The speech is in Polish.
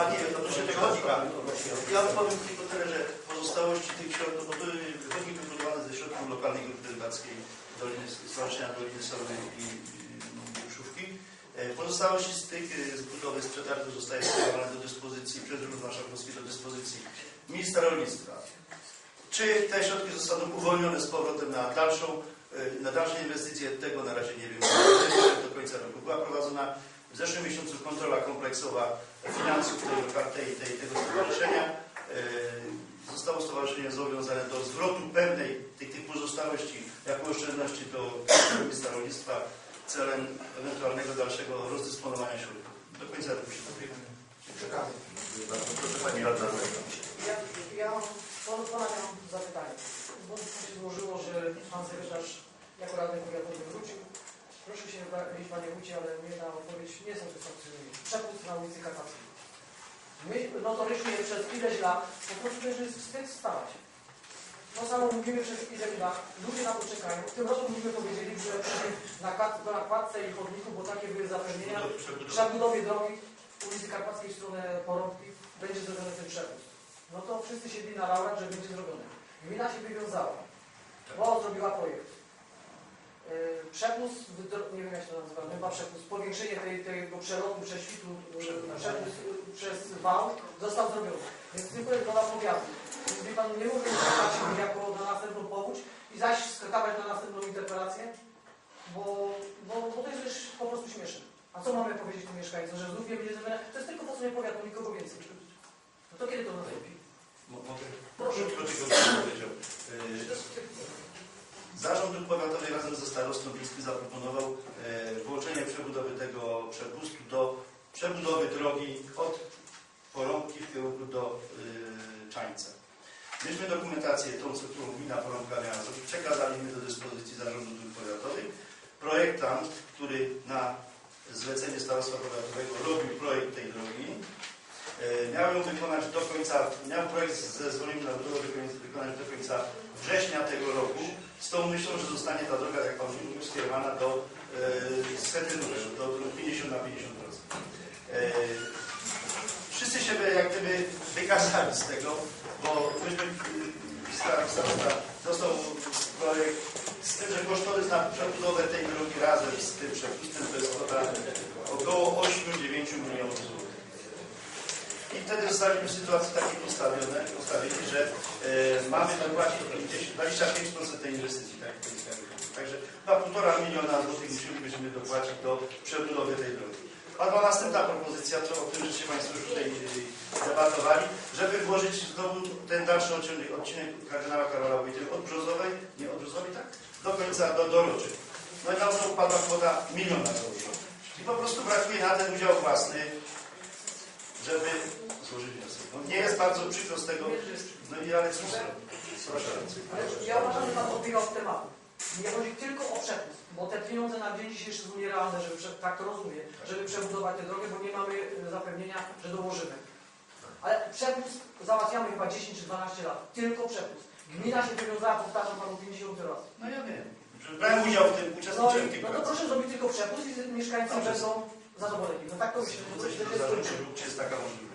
A nie, odnośnie tego chodnika. Ja powiem tylko tyle, że pozostałości tych środków, bo były chodnik wybudowane ze środków lokalnej grupy rybackiej Doliny, Stowarzyszenia Doliny Solnej i i Buszówki. E, Pozostałości z tych e, z budowy z przetargu zostaje skierowane do dyspozycji, przez Urząd Marszałkowski do dyspozycji Ministra Rolnictwa. Czy te środki zostaną uwolnione z powrotem na dalszą, e, na dalsze inwestycje, tego na razie nie wiem. Do końca roku była prowadzona w zeszłym miesiącu kontrola kompleksowa finansów tej, tej, tej, tego stowarzyszenia. E, Zostało stowarzyszenie zobowiązane do zwrotu pewnej tych, tych pozostałości jako oszczędności do ministra rolnictwa celem ewentualnego dalszego rozdysponowania środków. Do końca roku się. Czekamy. Dziękuję bardzo. Proszę Pani Radna. Ja, ja mam do pana miałam zapytanie. Bo tak się złożyło, że pan sekretarz jako radny powiatowy wrócił. Się wyrazić panie wójcie, ale mnie ta odpowiedź nie satysfakcjonuje. Przepust na ulicy Karpackiej. My notorycznie przez ileś lat po prostu też jest wstyd stawać. To samo mówimy przez ileś lat. Ludzie na to czekają. W tym roku myśmy powiedzieli, że na, kat- na nakładce i chodniku, bo takie były zapewnienia, przebudowie drogi ulicy Karpackiej w stronę Porąbki będzie zrobiony ten przepust. No to wszyscy siedli na laurach, że będzie zrobione. Gmina się wywiązała, bo zrobiła projekt. Przepust, wydro- nie wiem jak się to nazywa, chyba przepust, powiększenie tej, tego przelotu, prześwitu, yy, przepust yy, przez wał został zrobiony. Więc tylko jest wola powiatu. Więc wie pan, nie mogę skakać jako na następną powódź i zaś skakawać na następną interpelację, bo, bo, bo to jest już po prostu śmieszne. A co mamy powiedzieć tym mieszkańcom, że znów nie będzie zrobione? To jest tylko po stronie powiatu, nikogo więcej. No to kiedy to nastąpi? Mo- Mogę? Proszę powiedział. Zarząd Dróg Powiatowych razem ze starostą Pilskim zaproponował e, wyłączenie przebudowy tego przepustu do przebudowy drogi od Porąbki w kierunku do e, Czańca. Myśmy dokumentację, tą, co- którą gmina Porąbka miała przekazaliśmy do dyspozycji Zarządu Dróg Powiatowych. Projektant, który na zlecenie Starostwa Powiatowego robił projekt tej drogi, E, Miał ją wykonać do końca, miał projekt z zezwoleniem na budowę wykonać do końca września tego roku, z tą myślą, że zostanie ta droga, jak Pan mówił, skierowana do e, Schetynówek, do dróg 50 na 50%. E, wszyscy się jak gdyby wykazali z tego, bo myśmy, e, sta- starosta dostał projekt z tym, że kosztorys na przebudowę tej drogi razem z tym przepustem to jest kwota około 8-9 milionów złotych. I wtedy zostaliśmy w sytuacji takiej postawione, postawieni, że e, mamy dopłacić 50, 25% tej inwestycji. Tak. Także chyba półtora miliona złotych musielibyśmy dopłacić do przebudowy tej drogi. Padła następna propozycja, to o tym żeście Państwo już tutaj e, debatowali, żeby włożyć znowu ten dalszy odcinek, odcinek kardynała Karola Wojtyły od Brzozowej, nie od Brzozowej, tak? Do końca, do, do Roczy. No i na znowu padła kwota miliona złotych. I po prostu brakuje na ten udział własny żeby złożyć wniosek. No, nie jest bardzo przykro z tego, no i ale cóż zrobić? Proszę ja uważam, że Pan odbiegał od tematu. Nie chodzi tylko o przepust, bo te pieniądze na dzień dzisiejszy są nierealne, żeby, prze- tak to rozumiem, żeby przebudować tę drogę, bo nie mamy e, zapewnienia, że dołożymy. Ale przepust załatwiamy chyba 10 czy 12 lat. Tylko przepust. Gmina się wywiązała, powtarzam Panu 50 raz. No ja wiem. Brałem udział w tym, No, uczestniczyłem w i- tych no to proszę zrobić tylko przepust i mieszkańcy będą zadowoleni. No tak to myślę, czy jest taka możliwość.